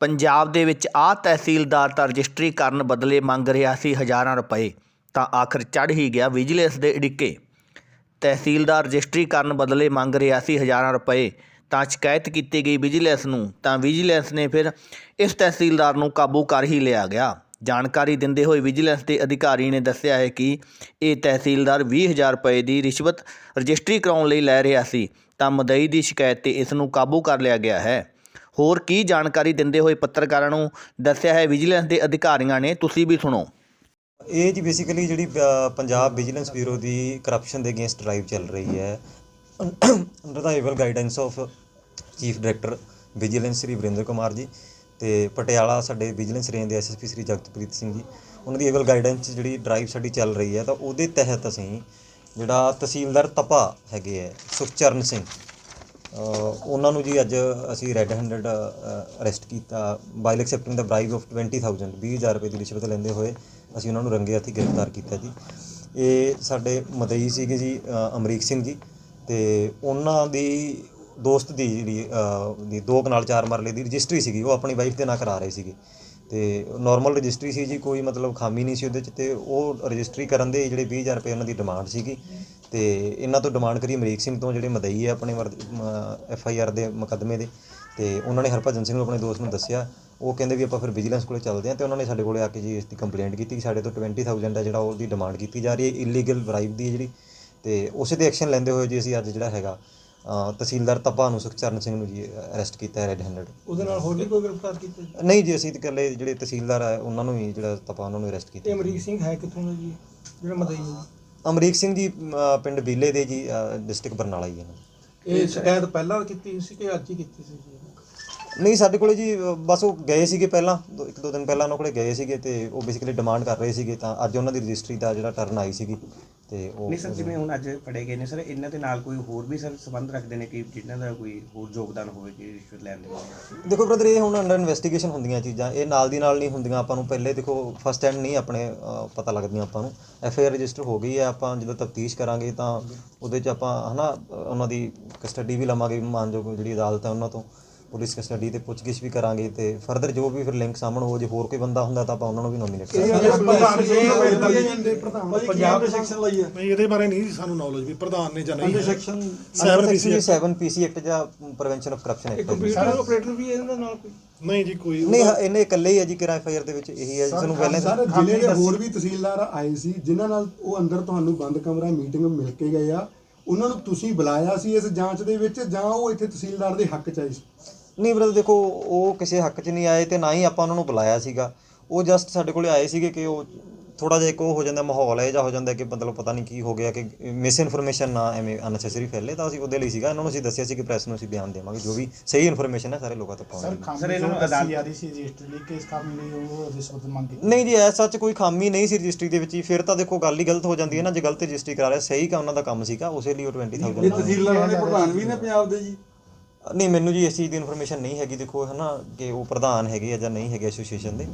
ਪੰਜਾਬ ਦੇ ਵਿੱਚ ਆ ਤਹਿਸੀਲਦਾਰ ਤਾਂ ਰਜਿਸਟਰੀ ਕਰਨ ਬਦਲੇ ਮੰਗ ਰਿਹਾ ਸੀ ਹਜ਼ਾਰਾਂ ਰੁਪਏ, ਤਾਂ ਆਖਰ ਚੜ ਹੀ ਗਿਆ ਵਿਜੀਲੈਂਸ ਦੇ ਇੜਿੱਕੇ ਤਹਿਸੀਲਦਾਰ ਰਜਿਸਟਰੀ ਕਰਨ ਬਦਲੇ ਮੰਗ ਰਿਹਾ ਸੀ ਹਜ਼ਾਰਾਂ ਰੁਪਏ, ਤਾਂ ਸ਼ਿਕਾਇਤ ਕੀਤੀ ਗਈ ਵਿਜੀਲੈਂਸ ਨੂੰ, ਤਾਂ ਵਿਜੀਲੈਂਸ ਨੇ ਫਿਰ ਇਸ ਤਹਿਸੀਲਦਾਰ ਨੂੰ ਕਾਬੂ ਕਰ ਹੀ ਲਿਆ ਗਿਆ। ਜਾਣਕਾਰੀ ਦਿੰਦੇ ਹੋਏ ਵਿਜੀਲੈਂਸ ਦੇ ਅਧਿਕਾਰੀ ਨੇ ਦੱਸਿਆ ਹੈ ਕਿ ਇਹ ਤਹਿਸੀਲਦਾਰ 20000 ਰੁਪਏ ਦੀ ਰਿਸ਼ਵਤ ਰਜਿਸਟਰੀ ਕਰਾਉਣ ਲਈ ਲੈ ਰਿਹਾ ਸੀ, ਤਾਂ ਮਦਈ ਦੀ ਸ਼ਿਕਾਇਤ ਤੇ ਇਸ ਨੂੰ ਕਾਬੂ ਕਰ ਲਿਆ ਗਿਆ ਹੈ। ਹੋਰ ਕੀ ਜਾਣਕਾਰੀ ਦਿੰਦੇ ਹੋਏ ਪੱਤਰਕਾਰਾਂ ਨੂੰ ਦੱਸਿਆ ਹੈ, ਵਿਜੀਲੈਂਸ ਦੇ ਅਧਿਕਾਰੀਆਂ ਨੇ, ਤੁਸੀਂ ਵੀ ਸੁਣੋ। ਇਹ ਜੀ ਬੇਸਿਕਲੀ ਜਿਹੜੀ ਪੰਜਾਬ ਵਿਜੀਲੈਂਸ ਬਿਊਰੋ ਦੀ ਕਰਪਸ਼ਨ ਦੇ ਅਗੇਂਸਟ ਡਰਾਈਵ ਚੱਲ ਰਹੀ ਹੈ। Under the able guidance of chief director vigilance Shri Varinder Kumar ji ਤੇ ਪਟਿਆਲਾ ਸਾਡੇ ਵਿਜੀਲੈਂਸ ਰੇਂਜ ਦੇ ਐਸਐਸਪੀ ਸ੍ਰੀ ਜਗਤਪ੍ਰੀਤ ਸਿੰਘ ਜੀ, ਉਹਨਾਂ ਦੀ ਏਵਲ ਗਾਈਡੈਂਸ ਜਿਹੜੀ ਡਰਾਈਵ ਸਾਡੀ ਚੱਲ ਰਹੀ ਹੈ, ਤਾਂ ਉਹਦੇ ਤਹਿਤ ਅਸੀਂ ਜਿਹੜਾ ਤਹਿਸੀਲਦਾਰ ਤਪਾ ਹੈਗੇ ਹੈ, ਸੁਖਚਰਨ ਸਿੰਘ ਉਹਨਾਂ ਨੂੰ ਜੀ ਅੱਜ ਅਸੀਂ ਰੈੱਡ ਹੈਂਡਡ ਅਰੈਸਟ ਕੀਤਾ। ਬਾਈਲ ਐਕਸੈਪਟਿੰਗ ਦਾ ਬ੍ਰਾਈਬ ਆਫ 20000 20000 ਰੁਪਏ ਦੀ ਰਿਸ਼ਵਤ ਲੈਂਦੇ ਹੋਏ ਅਸੀਂ ਉਹਨਾਂ ਨੂੰ ਰੰਗੇ ਹੱਥੀ ਗ੍ਰਿਫਤਾਰ ਕੀਤਾ ਜੀ। ਇਹ ਸਾਡੇ ਮਦਈ ਸੀਗੇ ਜੀ ਅਮਰੀਕ ਸਿੰਘ ਜੀ ਤੇ ਉਹਨਾਂ ਦੀ ਦੋਸਤ ਦੀ ਜਿਹੜੀ ਦੀ ਦੋ ਕਨਾਲ ਚਾਰ ਮਰਲੇ ਦੀ ਰਜਿਸਟਰੀ ਸੀਗੀ, ਉਹ ਆਪਣੀ ਵਾਈਫ ਦੇ ਨਾਂ ਕਰਾ ਰਹੇ ਸੀਗੇ। ਤੇ ਨਾਰਮਲ ਰਜਿਸਟਰੀ ਸੀ ਜੀ, ਕੋਈ ਮਤਲਬ ਖਾਮੀ ਨਹੀਂ ਸੀ ਉਹਦੇ ਚ ਤੇ ਉਹ ਰਜਿਸਟਰੀ ਕਰਨ ਦੇ ਜਿਹੜੇ 20000 ਰੁਪਏ ਉਹਨਾਂ ਦੀ ਡਿਮਾਂਡ ਸੀਗੀ। ਤੇ ਇਹਨਾਂ ਤੋਂ ਡਿਮਾਂਡ ਕਰੀ ਅਮਰੀਕ ਸਿੰਘ ਤੋਂ ਜਿਹੜੇ ਮਦਈ ਹੈ ਆਪਣੇ ਐਫ ਆਈ ਆਰ ਦੇ ਮੁਕੱਦਮੇ ਦੇ ਤੇ ਉਹਨਾਂ ਨੇ ਹਰਭਜਨ ਸਿੰਘ ਨੂੰ ਆਪਣੇ ਦੋਸਤ ਨੂੰ ਦੱਸਿਆ। ਉਹ ਕਹਿੰਦੇ ਵੀ ਆਪਾਂ ਫਿਰ ਵਿਜੀਲੈਂਸ ਕੋਲੇ ਚੱਲਦੇ ਹਾਂ ਤੇ ਉਹਨਾਂ ਨੇ ਸਾਡੇ ਕੋਲੇ ਆ ਕੇ ਜੀ ਇਸ ਦੀ ਕੰਪਲੇਂਟ ਕੀਤੀ ਕਿ ਸਾਡੇ ਤੋਂ 20000 ਹੈ ਜਿਹੜਾ ਉਹਦੀ ਡਿਮਾਂਡ ਕੀਤੀ ਜਾ ਰਹੀ ਹੈ ਇਲੀਗਲ ਬਰਾਈਬ ਦੀ ਜਿਹੜੀ। ਤੇ ਉਸੇ ਤੇ ਐਕਸ਼ਨ ਲੈਂਦੇ ਹੋਏ ਜੀ ਅਸੀਂ ਅੱਜ ਜਿਹੜਾ ਹੈਗਾ ਤਹਿਸੀਲਦਾਰ ਤਪਾ ਨੂੰ ਸੁਖਚਰਨ ਸਿੰਘ ਨੂੰ ਜੀ ਅਰੈਸਟ ਕੀਤਾ ਹੈ ਰੈੱਡ ਹੈਂਡਡ ਉਹਦੇ ਨਾਲ ਹੋਰ ਵੀ ਕੋਈ ਗ੍ਰਿਫਤਾਰ ਕੀਤਾ? ਨਹੀਂ ਜੀ ਅਸੀਂ ਤੇ ਇਕੱਲੇ ਜਿਹੜੇ ਤਹਿਸੀਲਦਾਰ ਹੈ ਉਹਨਾਂ ਨੂੰ ਹੀ ਜਿਹੜਾ ਤਪਾ ਉਹਨਾਂ ਨੂੰ ਅਰੈਸਟ ਕੀਤਾ। ਅਮਰੀਕ ਸਿੰਘ ਹੈ ਕਿੱਥੋਂ ਦਾ ਜੀ? ਜਿਹੜਾ ਮਦਈ? ਅਮਰੀਕ ਸਿੰਘ ਜੀ ਅ, ਪਿੰਡ ਬੀਲੇ ਦੇ ਜੀ ਡਿਸਟ੍ਰਿਕਟ ਬਰਨਾਲਾ ਹੀ ਹੈ ਇਹਨਾਂ ਦਾ। ਇਹ ਸ਼ਿਕਾਇਤ ਪਹਿਲਾਂ ਕੀਤੀ ਸੀ ਕਿ ਅੱਜ ਹੀ ਕੀਤੀ ਸੀ ਜੀ ਨਹੀਂ ਸਾਡੇ ਕੋਲੇ ਜੀ ਅ, ਬਸ ਉਹ ਗਏ ਸੀਗੇ ਪਹਿਲਾਂ ਦੋ- ਇੱਕ ਦੋ ਦਿਨ ਪਹਿਲਾਂ ਉਹਨਾਂ ਕੋਲੇ ਗਏ ਸੀਗੇ ਤੇ ਉਹ ਬੇਸਿਕਲੀ ਡਿਮਾਂਡ ਕਰ ਰਹੇ ਸੀਗੇ ਤਾਂ ਅੱਜ ਉਹਨਾਂ ਦੀ ਰਜਿਸਟਰੀ ਦਾ ਜਿਹੜਾ ਟਰਨ ਆਈ ਸੀਗੀ ਤੇ ਉਹ ਨਹੀਂ ਸਰ ਜਿਵੇਂ ਹੁਣ ਅੱਜ ਫੜੇ ਗਏ ਨੇ ਸਰ ਇਹਨਾਂ ਦੇ ਨਾਲ ਕੋਈ ਹੋਰ ਵੀ ਸਰ ਸੰਬੰਧ ਰੱਖਦੇ ਨੇ ਕਿ ਜਿਨ੍ਹਾਂ ਦਾ ਕੋਈ ਹੋਰ ਯੋਗਦਾਨ ਹੋਵੇ ਕਿ ਰਿਸ਼ਵਤ ਲੈਣ ਦੇ ਵਿੱਚ? ਦੇਖੋ ਬ੍ਰਦਰ ਇਹ ਹੁਣ ਅੰਡਰ ਇਨਵੈਸਟੀਗੇਸ਼ਨ ਹੁੰਦੀਆਂ ਚੀਜ਼ਾਂ ਇਹ ਨਾਲ ਦੀ ਨਾਲ ਨਹੀਂ ਹੁੰਦੀਆਂ ਆਪਾਂ ਨੂੰ ਪਹਿਲੇ ਦੇਖੋ ਫਸਟ ਹੈਂਡ ਨਹੀਂ ਆਪਣੇ ਪਤਾ ਲੱਗਦੀਆਂ ਆਪਾਂ ਨੂੰ। ਐਫ ਆਈ ਆਰ ਰਜਿਸਟਰ ਹੋ ਗਈ ਹੈ ਆਪਾਂ ਜਦੋਂ ਤਫਤੀਸ਼ ਕਰਾਂਗੇ ਤਾਂ ਉਹਦੇ 'ਚ ਆਪਾਂ ਹਨਾ ਉਹਨਾਂ ਦੀ ਕਸਟਡੀ ਵੀ ਲਵਾਂਗੇ ਮਾਨਯੋਗ ਜਿਹੜੀ ਅਦਾਲਤ ਹੈ ਉਹਨਾਂ ਤੋਂ। ਪੁਲਿਸ ਕਸਟਡੀ ਤੇ ਪੁੱਛਗਿੱਛ ਵੀ ਕਰਾਂਗੇ ਤੇ ਫਰਦਰ ਜੋ ਵੀ ਫਿਰ ਲਿੰਕ ਸਾਹਮਣੇ ਹੋ ਜੇ ਹੋਰ ਕੋਈ ਬੰਦਾ ਹੁੰਦਾ ਤਾਂ ਆਪਾਂ ਉਹਨਾਂ ਨੂੰ ਵੀ ਨੋਮੀਨੇਟ ਕਰਾਂਗੇ ਪੰਜਾਬ ਦੇ ਸੈਕਸ਼ਨ ਲਈ ਹੈ ਨਹੀਂ ਇਹਦੇ ਬਾਰੇ ਨਹੀਂ ਸਾਨੂੰ ਨੌਲੇਜ ਵੀ ਪ੍ਰਧਾਨ ਨੇ ਜਾਂ ਨਹੀਂ। ਅੰਡਰ ਹੈ। Section Seven PC Act। 7 PC act ਜਾਂ prevention of corruption act computer operator ਵੀ ਹੈ ਇਹਨਾਂ ਨਾਲ ਕੋਈ? ਨਹੀਂ ਜੀ ਕੋਈ ਨਹੀਂ ਹਾਂ, ਇਹਨੇ ਇਕੱਲੇ ਹੀ ਹੈ ਜੀ ਕਿਰਾ ਐਫ ਆਈ ਆਰ ਦੇ ਵਿੱਚ ਇਹੀ ਹੈ ਜਿਸ ਨੂੰ ਪਹਿਲਾਂ ਸਰ ਜ਼ਿਲ੍ਹੇ ਦੇ ਹੋਰ ਵੀ ਤਹਿਸੀਲਦਾਰ ਆਏ ਸੀ ਜਿਨ੍ਹਾਂ ਨਾਲ ਉਹ ਅੰਦਰ ਤੁਹਾਨੂੰ ਬੰਦ ਕਮਰਾ ਮੀਟਿੰਗ ਮਿਲ ਕੇ ਗਏ ਆ। ਉਹਨਾਂ ਨੂੰ ਤੁਸੀਂ ਬੁਲਾਇਆ ਸੀ ਇਸ ਜਾਂਚ ਦੇ ਵਿੱਚ ਜਾਂ ਉਹ ਇੱਥੇ ਤਹਿਸੀਲਦਾਰ ਦੇ ਹੱਕ ਚ ਆਏ ਸੀ? ਨਹੀਂ ਬ੍ਰਦਰ ਦੇਖੋ ਉਹ ਕਿਸੇ ਹੱਕ 'ਚ ਨਹੀਂ ਆਏ ਤੇ ਨਾ ਹੀ ਆਪਾਂ ਉਹਨਾਂ ਨੂੰ ਬੁਲਾਇਆ ਸੀਗਾ। ਉਹ ਜਸਟ ਸਾਡੇ ਕੋਲੇ ਆਏ ਸੀਗੇ ਕਿ ਉਹ ਥੋੜਾ ਜਿਹਾ ਇੱਕ ਉਹ ਹੋ ਜਾਂਦਾ ਮਾਹੌਲ ਹੈ ਜਾਂ ਹੋ ਜਾਂਦਾ ਕਿ ਮਤਲਬ ਪਤਾ ਨਹੀਂ ਕੀ ਹੋ ਗਿਆ ਕਿ ਮਿਸ ਇਨਫੋਰਮੇਸ਼ਨ ਨਾ ਐਵੇਂ ਅਨਸੈਸਰੀ ਫੈਲੇ ਤਾਂ ਅਸੀਂ ਉਹਦੇ ਲਈ ਸੀਗਾ। ਇਹਨਾਂ ਨੂੰ ਅਸੀਂ ਦੱਸਿਆ ਸੀ ਕਿ ਪ੍ਰੈਸ ਨੂੰ ਅਸੀਂ ਬਿਆਨ ਦੇਵਾਂਗੇ ਜੋ ਵੀ ਸਹੀ ਇਨਫੋਰਮੇਸ਼ਨ ਹੈ ਸਾਰੇ ਲੋਕਾਂ ਤੱਕ ਪਹੁੰਚਾਂਗੇ ਸਰ ਇਹਨਾਂ ਨੂੰ ਸੀ ਰਜਿਸਟਰ ਲਈ ਕੇਸ ਕਰਨ ਲਈ ਉਹ ਰਿਸ਼ਵਤ ਮੰਗ ਕੀਤੀ ਨਹੀਂ ਜੀ ਐਸਾ ਚ ਕੋਈ ਖਾਮੀ ਨਹੀਂ ਸੀ ਰਜਿਸਟਰੀ ਦੇ ਵਿੱਚ ਹੀ ਫਿਰ ਤਾਂ ਦੇਖੋ ਗੱਲ ਹੀ ਗਲਤ ਹੋ ਜਾਂਦੀ ਹੈ ਨਾ ਜੇ ਗਲਤ ਰਜਿਸਟਰੀ ਕਰਾ ਰਿਹਾ ਸਹੀ ਕਾ ਉਹਨਾਂ ਦਾ ਕੰਮ ਸੀਗਾ ਉਸੇ ਲਈ ਉਹ 20000 ਇਹ ਤਹਿਸੀਲਦਾਰਾਂ ਦੇ ਪ੍ਰਧਾਨ ਵੀ ਨੇ ਪੰਜਾਬ ਦੇ ਜੀ। ਨਹੀਂ, ਮੈਨੂੰ ਜੀ ਇਸ ਚੀਜ਼ ਦੀ ਇਨਫੋਰਮੇਸ਼ਨ ਨਹੀਂ ਹੈਗੀ, ਦੇਖੋ, ਹਨਾ, ਕਿ ਉਹ ਪ੍ਰਧਾਨ ਹੈਗੇ ਆ ਜਾਂ ਨਹੀਂ ਹੈਗੇ ਐਸੋਸੀਏਸ਼ਨ ਦੇ।